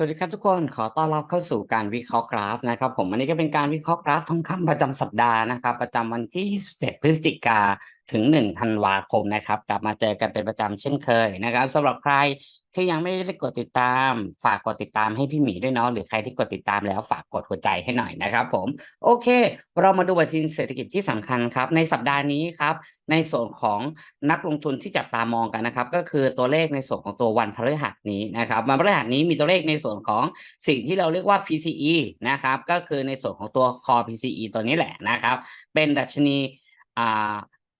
สวัสดีครับทุกคนขอต้อนรับเข้าสู่การวิเคราะห์กราฟนะครับ ผมอันนี้ก็เป็นการวิเคราะห์กราฟทองคำประจำสัปดาห์นะครับ ประจำวันที่27พฤศจิกา ถึง1ธันวาคมนะครับ กลับมาเจอกันเป็นประจำเช่นเคยนะครับสำหรับใครที่ยังไม่ได้กดติดตาม ฝากกดติดตามให้พี่หมีด้วยเนาะหรือใครที่กดติดตามแล้วฝากกดหัวใจให้หน่อยนะครับ ผม โอเค เรามาดูบัญชีเศรษฐกิจที่สำคัญครับ ในสัปดาห์นี้ครับ ในส่วนของนักลงทุนที่จับตามองกันนะครับ ก็คือตัวเลขในส่วนของตัววันพฤหัสนี้นะครับวันพฤหัสนี้มีตัวเลขในส่วนของสิ่งที่เราเรียกว่า PCE นะครับก็คือในส่วนของตัว core PCE ตัวนี้แหละนะครับ เป็นดัชนีอ่า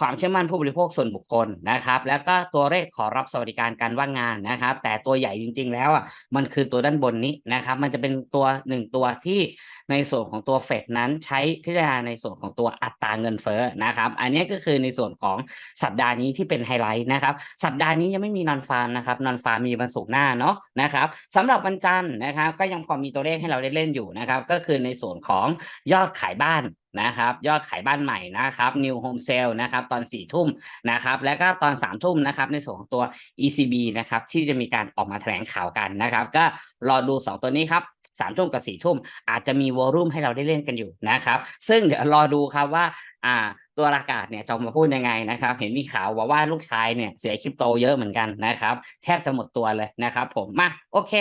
ความเชื่อมั่นผู้บริโภคส่วนบุคคลนะครับ แล้วก็ตัวเลขขอรับสวัสดิการการว่างงานนะครับ แต่ตัวใหญ่จริง ๆ แล้วอะมันคือตัวด้านบนนี้นะครับ มันจะเป็นตัวหนึ่งตัวที่ในส่วนของตัวเฟดนั้นใช้พิจารณาในส่วนของตัวอัตราเงินเฟ้อนะครับ อันนี้ก็คือในส่วนของสัปดาห์นี้ที่เป็นไฮไลท์นะครับ สัปดาห์นี้ยังไม่มีนอนฟาร์มนะครับนอนฟาร์มมีวันศุกร์หน้าเนาะนะครับสำหรับวันจันทร์นะครับ ก็ยังพอมีตัวเลขให้เราได้เล่นอยู่นะครับ ก็คือในส่วนของยอดขายบ้าน นะครับยอดขายบ้านใหม่นะครับ New Home Sale นะครับตอนสี่ทุ่มนะครับแล้วก็ตอนสามทุ่มนะครับในส่วนของตัว ECB นะครับที่จะมีการออกมาแถลงข่าวกันนะครับ ก็รอดูสองตัวนี้ครับสามทุ่มกับสี่ทุ่มอาจจะมีวอลุ่มให้เราได้เล่นกันอยู่นะครับ ซึ่งเดี๋ยวรอดูครับว่าอ่าตัวอากาศเนี่ยจะมาพูดยังไงนะครับ เห็นมีข่าวว่าว่าลูกชายเนี่ยเสียคริปโตเยอะเหมือนกันนะครับ แทบจะหมดตัวเลยนะครับผมมาโอเค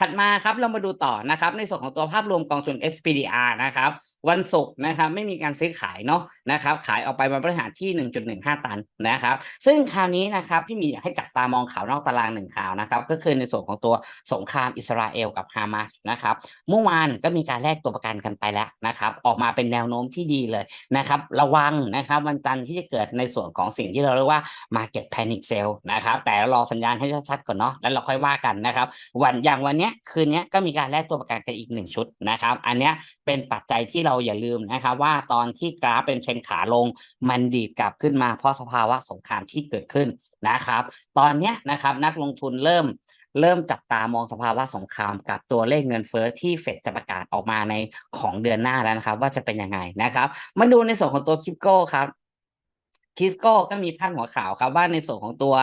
ถัดมาครับเรามาดูต่อนะครับ ในส่วนของตัวภาพรวมกองทุน SPDR นะครับ วันศุกร์นะครับไม่มีการซื้อขายเนาะนะครับ ขายออกไปมาบริหารที่ 1.15 ตันนะครับ ซึ่งคราวนี้นะครับพี่มีอยากให้จับตามองข่าวนอกตารางหนึ่งข่าวนะครับ ก็คือในส่วนของตัวสงครามอิสราเอลกับฮามาสนะครับ เมื่อวานก็มีการแลกตัวประกันกันไปแล้วนะครับ ออกมาเป็นแนวโน้มที่ดีเลยนะครับ ระวังนะครับวันจันทร์ที่จะเกิดในส่วนของสิ่งที่เราเรียกว่า Market Panic Sell นะครับ แต่รอสัญญาณให้ชัดๆก่อนเนาะแล้วเราค่อยว่ากันนะครับ วันอย่างวันเนี้ยคืนนี้ก็มีการแลกตัวประกันกันอีกหนึ่งชุดนะครับ อันนี้เป็นปัจจัยที่เราอย่าลืมนะครับว่าตอนที่กราฟเป็นเทรนขาลง มันดีดกลับขึ้นมาเพราะสภาวะสงครามที่เกิดขึ้นนะครับ ตอนนี้นะครับนักลงทุนเริ่มเริ่มจับตามองสภาวะสงครามกับตัวเลขเงินเฟ้อที่เฟดจะประกาศออกมาในของเดือนหน้าแล้วนะครับ ว่าจะเป็นยังไงนะครับ มาดูในส่วนของตัวคริปโก้ครับ คิสโก้ก็มีพาดหัวข่าวครับว่าในส่วนของตัว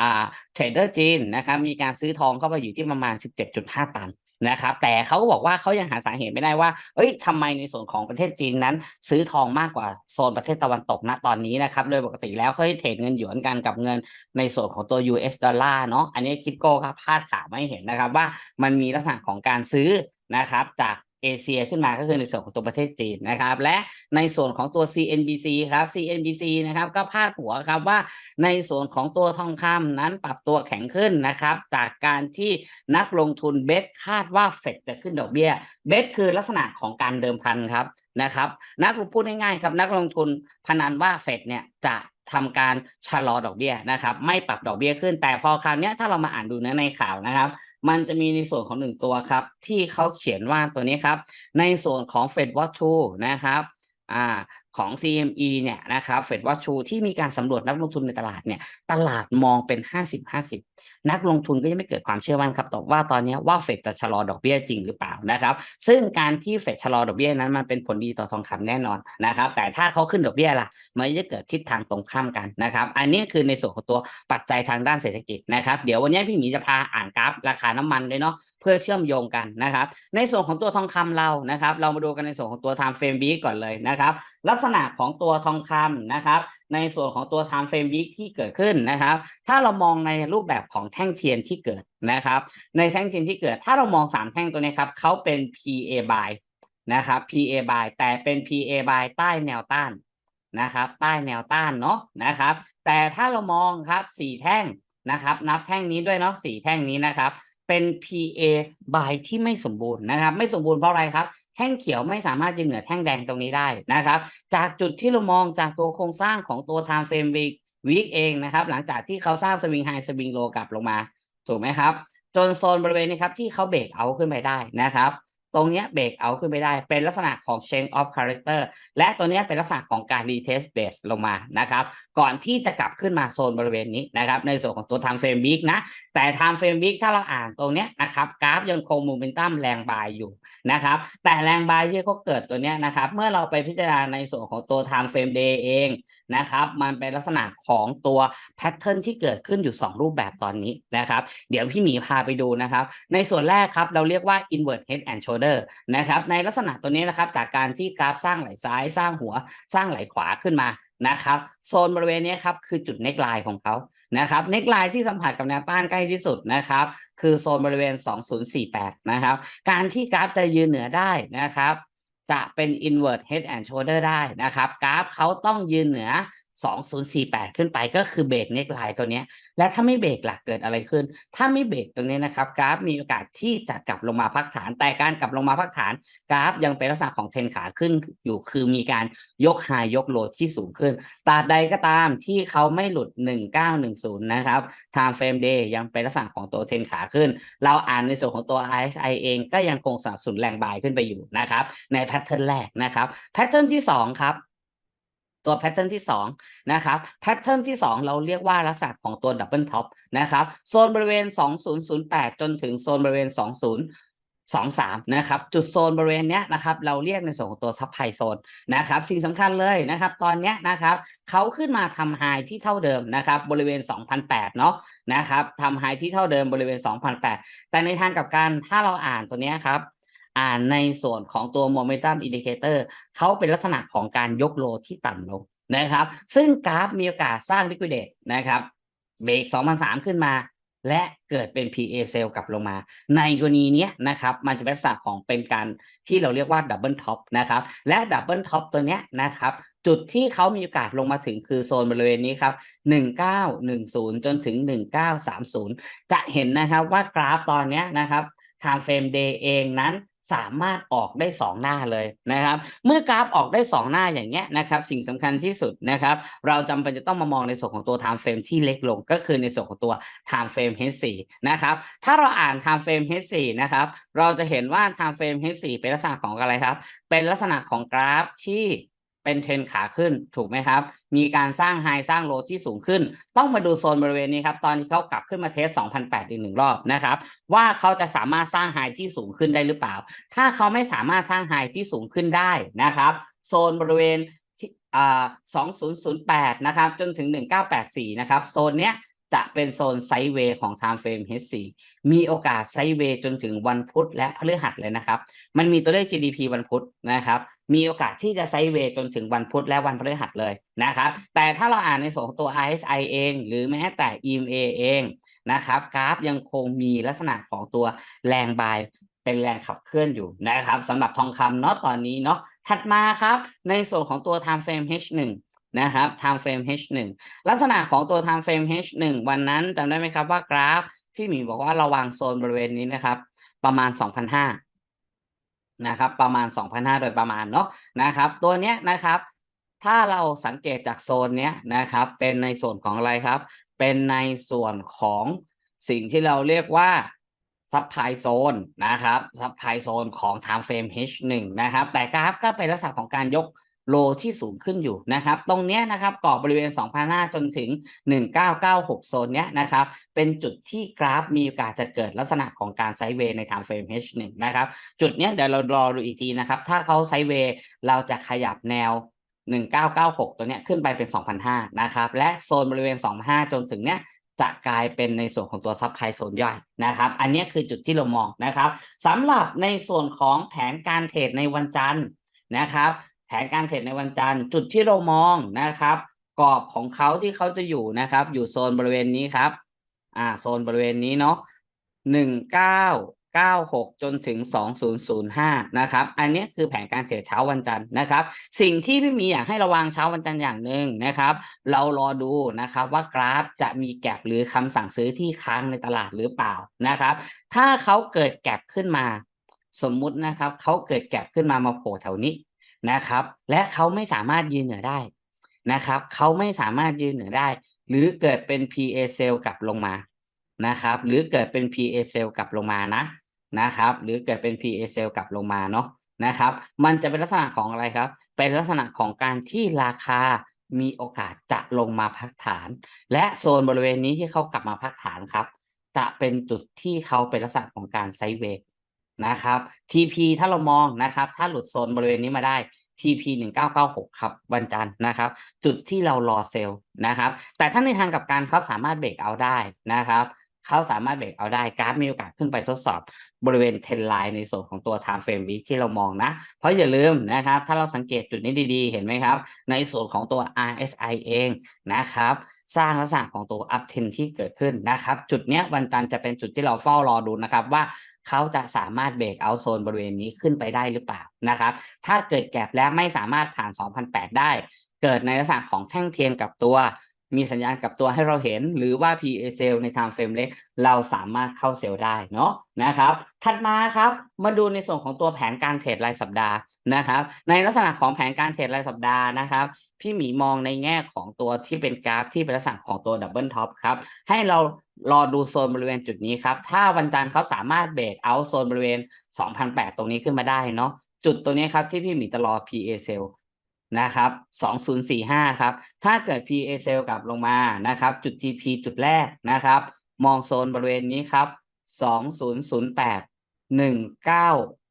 อ่าเทรดเดอร์จีนนะครับมีการซื้อทองเข้าไปอยู่ที่ประมาณ 17.5 ตันนะครับแต่เขาก็บอกว่าเขายังหาสาเหตุไม่ได้ว่า เอ้ยทำไมในส่วนของประเทศจีนนั้น ซื้อทองมากกว่าโซนประเทศตะวันตกณตอนนี้นะครับโดยปกติแล้วเขาเทรดเงินหยวนกันกับเงินในส่วนของตัว US ดอลลาร์เนาะอันนี้คิดโก้ครับพาดข่าวไม่เห็นนะครับว่ามันมีลักษณะของการซื้อนะครับจาก เอเชียขึ้นมาก็คือในส่วนของตัวประเทศจีนนะครับ และในส่วนของตัว CNBC ครับ CNBC นะครับก็พาดหัวครับว่าในส่วนของตัวทองคำนั้นปรับตัวแข็งขึ้นนะครับ จากการที่นักลงทุนเบสคาดว่าเฟดจะขึ้นดอกเบี้ยเบสคือลักษณะของการเดิมพันครับนะครับ นักลงพูดง่ายๆครับนักลงทุนพนันว่าเฟดเนี่ยจะ ทำการชะลอดอกเบี้ยนะครับไม่ปรับดอกเบี้ยขึ้น แต่พอคราวนี้ถ้าเรามาอ่านดูนะในข่าวนะครับ มันจะมีในส่วนของหนึ่งตัวครับ ที่เขาเขียนว่าตัวนี้ครับ ในส่วนของ Fed Watch 2นะครับอ่า ของ CME เนี่ยนะครับ Fed Watch 2ที่มีการสำรวจนักลงทุนในตลาดเนี่ยตลาดมองเป็น 50-50 นักลงทุนก็ยังไม่เกิดความเชื่อมั่นครับต่อว่าตอนนี้ว่าเฟดจะชะลอดอกเบี้ยจริงหรือเปล่านะครับซึ่งการที่เฟดชะลอดอกเบี้ยนั้นมันเป็นผลดีต่อทองคำแน่นอนนะครับแต่ถ้าเขาขึ้นดอกเบี้ยล่ะมันจะเกิดทิศทางตรงข้ามกันนะครับอันนี้คือในส่วนของตัวปัจจัยทางด้านเศรษฐกิจนะครับเดี๋ยววันนี้พี่หมีจะพาอ่านกราฟราคาน้ำมันด้วยเนาะเพื่อเชื่อมโยงกันนะครับในส่วนของตัวทองคำเรานะครับเรามาดูกันในส่วนของตัว time frame week ก่อนเลยนะครับลักษณะของตัวทองคำนะครับ ในส่วนของตัว time frame week ที่เกิดขึ้นนะครับ ถ้าเรามองในรูปแบบของแท่งเทียนที่เกิดนะครับ ในแท่งเทียนที่เกิด ถ้าเรามองสามแท่งตัวนี้ครับเขาเป็น PA buy นะครับ PA buy แต่เป็น PA buy ใต้แนวต้านนะครับ ใต้แนวต้านเนาะนะครับ แต่ถ้าเรามองครับสี่แท่งนะครับ นับแท่งนี้ด้วยเนาะสี่แท่งนี้นะครับ เป็น PA buy ที่ไม่สมบูรณ์นะครับ ไม่สมบูรณ์เพราะอะไรครับ แท่งเขียวไม่สามารถยืนเหนือแท่งแดงตรงนี้ได้นะครับ จากจุดที่เรามองจากตัวโครงสร้างของตัว time frame week week เองนะครับ หลังจากที่เขาสร้างสวิงไฮสวิงโลกลับลงมา ถูกไหมครับ จนโซนบริเวณนี้ครับที่เขาเบรกเอาขึ้นไปได้นะครับ ตรงเนี้ยเบรกเอาขึ้นไปได้ เป็นลักษณะของ change of character และตัวเนี้ยเป็นลักษณะของการ retest base ลงมานะครับ ก่อนที่จะกลับขึ้นมาโซนบริเวณนี้นะครับ ในส่วนของตัว time frame week นะ แต่ time frame week ถ้าเราอ่านตรงเนี้ยนะครับ กราฟยังคง momentum แรงบายอยู่นะครับ แต่แรงบายที่เขาเกิดตัวเนี้ยนะครับ เมื่อเราไปพิจารณาในส่วนของตัว time frame day เองนะครับ มันเป็นลักษณะของตัว pattern ที่เกิดขึ้นอยู่ 2 รูปแบบตอนนี้นะครับ เดี๋ยวพี่หมีพาไปดูนะครับ ในส่วนแรกครับเราเรียกว่า invert head and shoulder นะครับ ในลักษณะตัวนี้นะครับ จากการที่กราฟสร้างไหลซ้ายสร้างหัวสร้างไหลขวาขึ้นมานะครับโซนบริเวณนี้ครับคือจุดเน็กไลน์ของเขานะครับเน็กไลน์ที่สัมผัสกับแนวต้านใกล้ที่สุดนะครับคือโซนบริเวณ 2048 นะครับ การที่กราฟจะยืนเหนือได้นะครับ จะเป็น invert head and shoulder ได้นะครับ กราฟเขาต้องยืนเหนือ 2048 ขึ้นไปก็คือเบรกเน็กไลน์ตัวเนี้ยและถ้าไม่เบรกล่ะเกิดอะไรขึ้น ถ้าไม่เบรกตรงนี้นะครับ กราฟมีโอกาสที่จะกลับลงมาพักฐาน แต่การกลับลงมาพักฐาน กราฟยังเป็นลักษณะของเทนขาขึ้นอยู่คือมีการยกไฮยกโลที่สูงขึ้นตราบใดก็ตามที่เขาไม่หลุด 1910 นะครับ time frame day ยังเป็นลักษณะของตัวเทนขาขึ้น เราอ่านในส่วนของตัว RSI เองก็ยังคงสนับสนุนแรงบายขึ้นไปอยู่นะครับในแพทเทิร์นแรกนะครับแพทเทิร์นที่สองครับ ตัวแพทเทิร์นที่2นะครับแพทเทิร์นที่ 2 เราเรียกว่าลักษณะของตัวดับเบิลท็อปนะครับโซนบริเวณ 2008 จนถึงโซนบริเวณ 2023นะครับจุดโซนบริเวณเนี้ยนะครับเราเรียกในส่วนของตัวซับไพโซนนะครับสิ่งสำคัญเลยนะครับตอนเนี้ยนะครับเขาขึ้นมาทำไฮที่เท่าเดิมนะครับบริเวณ 2008เนาะนะครับทำไฮที่เท่าเดิมบริเวณ 2008 แต่ในทางกับกันถ้าเราอ่านตัวเนี้ยครับ อ่านในส่วนของตัว momentum indicator เขาเป็นลักษณะของการยกโลที่ต่ำลงนะครับ ซึ่งกราฟมีโอกาสสร้าง liquidate นะครับเบรก2003 ขึ้นมา และเกิดเป็น PA sell กลับลงมา ในกรณีนี้นะครับมันจะเป็นลักษณะของเป็นการที่เราเรียกว่า double top นะครับ และ double top ตัวเนี้ยนะครับ จุดที่เขามีโอกาสลงมาถึงคือโซนบริเวณนี้ครับ 1910 จนถึง 1930 จะเห็นนะครับว่ากราฟตอนเนี้ยนะครับ time frame day เองนั้น สามารถออกได้ 2 หน้าเลยนะครับ เมื่อกราฟออกได้ 2 หน้าอย่างเงี้ยนะครับ สิ่งสำคัญที่สุดนะครับ เราจำเป็นจะต้องมามองในส่วนของตัว time frame ที่เล็กลง ก็คือในส่วนของตัว time frame H4 นะครับ ถ้าเราอ่าน time frame H4 นะครับ เราจะเห็นว่า time frame H4 เป็นลักษณะของอะไรครับ เป็นลักษณะของกราฟที่ เป็นเทรนขาขึ้นถูกไหมครับ มีการสร้างไฮสร้างโลที่สูงขึ้น ต้องมาดูโซนบริเวณนี้ครับ ตอนที่เขากลับขึ้นมาเทส2008อีกหนึ่งรอบนะครับ ว่าเขาจะสามารถสร้างไฮที่สูงขึ้นได้หรือเปล่า ถ้าเขาไม่สามารถสร้างไฮที่สูงขึ้นได้นะครับ โซนบริเวณที่อ่า2008 นะครับ จนถึง 1984 นะครับ โซนเนี้ย จะเป็นโซนไซด์เวย์ของ time frame H4 มีโอกาสไซด์เวย์จนถึงวันพุธและพฤหัสเลยนะครับ มันมีตัวเลข GDP วันพุธนะครับ มีโอกาสที่จะไซด์เวย์จนถึงวันพุธและวันพฤหัสเลยนะครับ แต่ถ้าเราอ่านในส่วนของตัว RSI เอง หรือแม้แต่ EMA เองนะครับ กราฟยังคงมีลักษณะของตัวแรงบายเป็นแรงขับเคลื่อนอยู่นะครับสำหรับทองคำเนาะตอนนี้เนาะถัดมาครับ ในส่วนของตัว time frame H1 นะครับ time frame H1 ลักษณะของตัว time frame H1 วันนั้นจำได้ไหมครับว่ากราฟ พี่หมีบอกว่าระวังโซนบริเวณนี้นะครับ ประมาณ 2,500นะครับ ประมาณ 2,500โดยประมาณเนาะนะครับ ตัวเนี้ยนะครับ ถ้าเราสังเกตจากโซนเนี้ยนะครับ เป็นในส่วนของอะไรครับ เป็นในส่วนของสิ่งที่เราเรียกว่าซับไพโซนนะครับซับไพโซนของ time frame H1 นะครับ แต่กราฟก็เป็นลักษณะของการยก โลที่สูงขึ้นอยู่นะครับ ตรงเนี้ยนะครับกรอบบริเวณ 2,500 จนถึง 1996 โซนเนี้ยนะครับ เป็นจุดที่กราฟมีโอกาสจะเกิดลักษณะของการไซด์เวย์ใน time frame H1 นะครับ จุดเนี้ยเดี๋ยวเรารอดูอีกทีนะครับ ถ้าเขาไซด์เวย์เราจะขยับแนว 1996 ตัวเนี้ยขึ้นไปเป็น 2,500 นะครับ และโซนบริเวณ 2,500 จนถึงเนี้ยจะกลายเป็นในส่วนของตัวซับไพโซนย่อยนะครับ อันนี้คือจุดที่เรามองนะครับสำหรับในส่วนของแผนการเทรดในวันจันทร์นะครับ แผนการเทรดในวันจันทร์จุดที่เรามองนะครับ กรอบของเขาที่เขาจะอยู่นะครับ อยู่โซนบริเวณนี้ครับ อ่าโซนบริเวณนี้เนาะหนึ่งเก้าเก้าหกจนถึงสองศูนย์ศูนย์ห้านะครับ อันนี้คือแผนการเทรดเช้าวันจันทร์นะครับ สิ่งที่พี่มีอยากให้ระวังเช้าวันจันทร์อย่างหนึ่งนะครับ เรารอดูนะครับว่ากราฟจะมีแก็บหรือคำสั่งซื้อที่ค้างในตลาดหรือเปล่านะครับ ถ้าเขาเกิดแก็บขึ้นมาสมมุตินะครับเขาเกิดแก็บขึ้นมามาโผล่แถวนี้ นะครับ และเขาไม่สามารถยืนเหนือได้นะครับ เขาไม่สามารถยืนเหนือได้ หรือเกิดเป็น PA sell กลับลงมานะครับ หรือเกิดเป็น PA sell กลับลงมานะนะครับ หรือเกิดเป็น PA sell กลับลงมาเนาะนะครับ มันจะเป็นลักษณะของอะไรครับ เป็นลักษณะของการที่ราคามีโอกาสจะลงมาพักฐาน และโซนบริเวณนี้ที่เขากลับมาพักฐานครับ จะเป็นจุดที่เขาเป็นลักษณะของการไซด์เวย์ นะครับ TP ถ้าเรามองนะครับ ถ้าหลุดโซนบริเวณนี้มาได้ TP 1996 ครับ วันจันทร์นะครับ จุดที่เรารอเซลล์นะครับ แต่ถ้าในทางกับการเขาสามารถเบรกเอาได้นะครับเขาสามารถเบรกเอาได้กราฟมีโอกาสขึ้นไปทดสอบบริเวณเทนไลน์ในส่วนของตัว time frame week ที่เรามองนะ เพราะอย่าลืมนะครับ ถ้าเราสังเกตจุดนี้ดีๆ เห็นไหมครับ ในส่วนของตัว RSI เองนะครับ สร้างลักษณะของตัว up trend ที่เกิดขึ้นนะครับ จุดเนี้ยวันจันทร์จะเป็นจุดที่เราเฝ้ารอดูนะครับว่า เขาจะสามารถเบรกเอาโซนบริเวณนี้ขึ้นไปได้หรือเปล่านะครับ ถ้าเกิดแก็บแล้วไม่สามารถผ่าน 2,008 ได้ เกิดในลักษณะของแท่งเทียนกับตัวมีสัญญาณกับตัวให้เราเห็น หรือว่า PA sell ใน time frame เล็กเราสามารถเข้าเซลล์ได้เนาะนะครับ ถัดมาครับมาดูในส่วนของตัวแผนการเทรดรายสัปดาห์นะครับ ในลักษณะของแผนการเทรดรายสัปดาห์นะครับ พี่หมีมองในแง่ของตัวที่เป็นกราฟที่เป็นลักษณะของตัวดับเบิลท็อปครับให้เรา รอดูโซนบริเวณจุดนี้ครับ ถ้าวันจันทร์เขาสามารถเบรกเอาโซนบริเวณ 2,008 ตรงนี้ขึ้นมาได้เนาะจุดตัวนี้ครับที่พี่หมีจะรอ PA sell นะครับ 2045 ครับ ถ้าเกิด PA sell กลับลงมานะครับ จุด TP จุดแรกนะครับ มองโซนบริเวณนี้ครับ 2008 19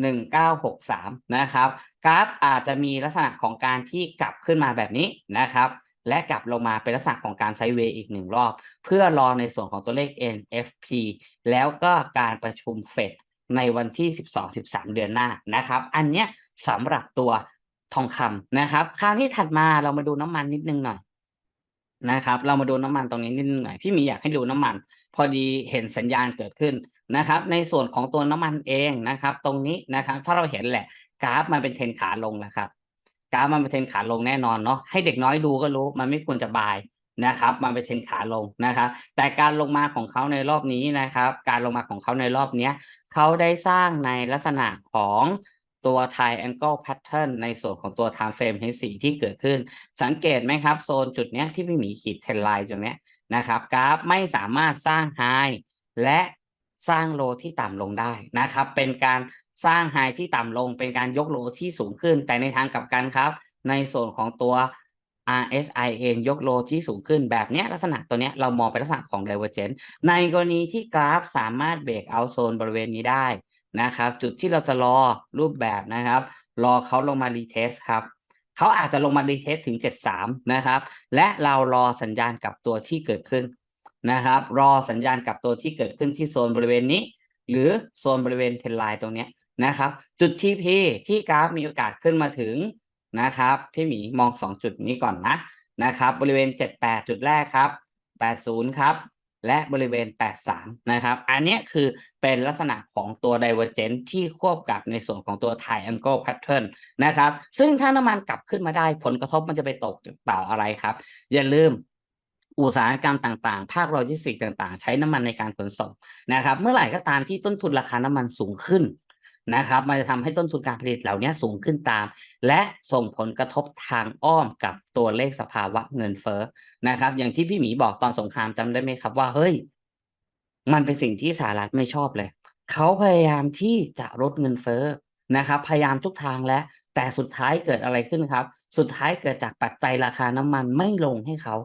1963 นะครับ กราฟอาจจะมีลักษณะของการที่กลับขึ้นมาแบบนี้นะครับ และกลับลงมาเป็นลักษณะของการไซด์เวย์อีกหนึ่งรอบ เพื่อรอในส่วนของตัวเลข NFP แล้วก็การประชุมเฟดในวันที่ 12-13 เดือนหน้านะครับ อันเนี้ยสำหรับตัวทองคำนะครับ คราวนี้ถัดมาเรามาดูน้ำมันนิดนึงหน่อยนะครับ เรามาดูน้ำมันตรงนี้นิดนึงหน่อยพี่มีอยากให้ดูน้ำมัน พอดีเห็นสัญญาณเกิดขึ้นนะครับ ในส่วนของตัวน้ำมันเองนะครับ ตรงนี้นะครับ ถ้าเราเห็นแหละกราฟมันเป็นเทรนขาลงแล้วครับ กราฟมันเป็นเทรนขาลงแน่นอนเนาะให้เด็กน้อยดูก็รู้มันไม่ควรจะบายนะครับมันเป็นเทรนขาลงนะครับ แต่การลงมาของเขาในรอบนี้นะครับ การลงมาของเขาในรอบเนี้ยเขาได้สร้างในลักษณะของตัว triangle pattern ในส่วนของตัว time frame H4 ที่เกิดขึ้น สังเกตไหมครับ โซนจุดเนี้ยที่พี่หมีขีดเทรนไลน์ตรงเนี้ยนะครับ กราฟไม่สามารถสร้างไฮและ สร้างโลที่ต่ำลงได้นะครับ เป็นการสร้างไฮที่ต่ำลง เป็นการยกโลที่สูงขึ้น แต่ในทางกลับกันครับ ในส่วนของตัว RSI เองยกโลที่สูงขึ้นแบบนี้ลักษณะตัวนี้เรามองเป็นลักษณะของ divergence ในกรณีที่กราฟสามารถเบรกเอาโซนบริเวณนี้ได้นะครับ จุดที่เราจะรอรูปแบบนะครับ รอเขาลงมารีเทสครับเขาอาจจะลงมารีเทสถึง 73 นะครับ และเรารอสัญญาณกับตัวที่เกิดขึ้น นะครับ รอสัญญาณกับตัวที่เกิดขึ้นที่โซนบริเวณนี้ หรือโซนบริเวณเทนไลน์ตรงนี้นะครับ จุด TP ที่กราฟมีโอกาสขึ้นมาถึงนะครับ พี่หมีมอง 2 จุดนี้ก่อนนะนะครับ บริเวณ 78 จุดแรกครับ 80 ครับ และบริเวณ 83 นะครับ อันนี้คือเป็นลักษณะของตัว divergence ที่ควบกับในส่วนของตัว triangle pattern นะครับ ซึ่งถ้าน้ำมันกลับขึ้นมาได้ผลกระทบมันจะไปตกต่ออะไรครับ อย่าลืม อุตสาหกรรมต่างๆ ภาคโลจิสติกส์ต่างๆ ใช้น้ำมันในการขนส่งนะครับ เมื่อไหร่ก็ตามที่ต้นทุนราคาน้ำมันสูงขึ้นนะครับ มันจะทำให้ต้นทุนการผลิตเหล่านี้สูงขึ้นตาม และส่งผลกระทบทางอ้อมกับตัวเลขสภาวะเงินเฟ้อนะครับ อย่างที่พี่หมีบอกตอนสงครามจำได้ไหมครับว่าเฮ้ย มันเป็นสิ่งที่สหรัฐไม่ชอบเลย เขาพยายามที่จะลดเงินเฟ้อนะครับ พยายามทุกทางแล้ว แต่สุดท้ายเกิดอะไรขึ้นครับ สุดท้ายเกิดจากปัจจัยราคาน้ำมันไม่ลงให้เขา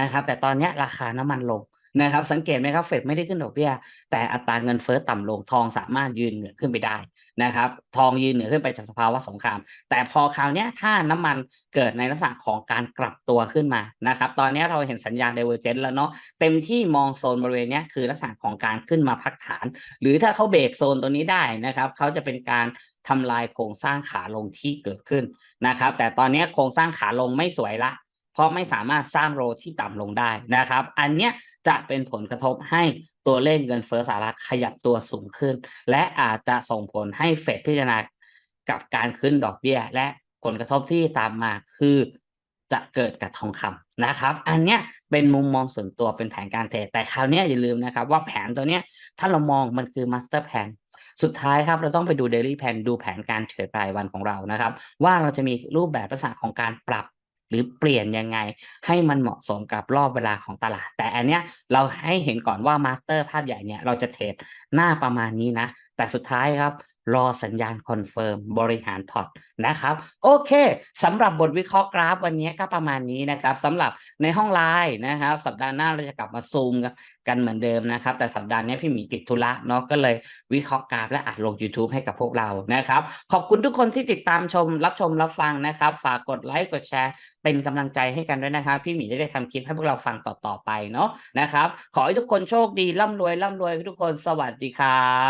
นะครับแต่ตอนนี้ราคาน้ำมันลงนะครับสังเกตไหมครับเฟดไม่ได้ขึ้นดอกเบี้ย แต่อัตราเงินเฟ้อต่ำลงทองสามารถยืนเหนือขึ้นไปได้นะครับทองยืนเหนือขึ้นไปจากสภาวะสงคราม แต่พอคราวนี้ถ้าน้ำมันเกิดในลักษณะของการกลับตัวขึ้นมานะครับตอนนี้เราเห็นสัญญาณ divergence แล้วเนาะเต็มที่มองโซนบริเวณนี้คือลักษณะของการขึ้นมาพักฐาน หรือถ้าเขาเบรกโซนตัวนี้ได้นะครับเขาจะเป็นการทำลายโครงสร้างขาลงที่เกิดขึ้นนะครับแต่ตอนนี้โครงสร้างขาลงไม่สวยละ เพราะไม่สามารถสร้างโรที่ต่ำลงได้นะครับ อันเนี้ยจะเป็นผลกระทบให้ตัวเลขเงินเฟ้อสหรัฐขยับตัวสูงขึ้น และอาจจะส่งผลให้เฟดพิจารณากับการขึ้นดอกเบี้ย และผลกระทบที่ตามมาคือจะเกิดกับทองคำนะครับ อันเนี้ยเป็นมุมมองส่วนตัวเป็นแผนการเทรดแต่คราวเนี้ยอย่าลืมนะครับ ว่าแผนตัวเนี้ยถ้าเรามองมันคือมาสเตอร์แพนสุดท้ายครับเราต้องไปดูเดลี่แพนดูแผนการเทรดรายวันของเรานะครับ ว่าเราจะมีรูปแบบลักษณะของการปรับ หรือเปลี่ยนยังไงให้มันเหมาะสมกับรอบเวลาของตลาด แต่อันเนี้ยเราให้เห็นก่อนว่ามาสเตอร์ภาพใหญ่เนี่ยเราจะเทรดหน้าประมาณนี้นะ แต่สุดท้ายครับ รอสัญญาณคอนเฟิร์มบริหารพอร์ตนะครับ โอเคสำหรับบทวิเคราะห์กราฟวันนี้ก็ประมาณนี้นะครับสำหรับในห้องไลน์นะครับ สัปดาห์หน้าเราจะกลับมาซูมกันเหมือนเดิมนะครับ แต่สัปดาห์นี้พี่หมีติดธุระเนาะก็เลยวิเคราะห์กราฟและอัดลง YouTube ให้กับพวกเรานะครับ ขอบคุณทุกคนที่ติดตามชม รับชมรับฟังนะครับ ฝากกดไลค์กดแชร์เป็นกำลังใจให้กันด้วยนะครับพี่หมีจะได้ทำคลิปให้พวกเราฟังต่อๆไปเนาะนะครับ ขอให้ทุกคนโชคดีร่ำรวยร่ำรวยทุกคนสวัสดีครับ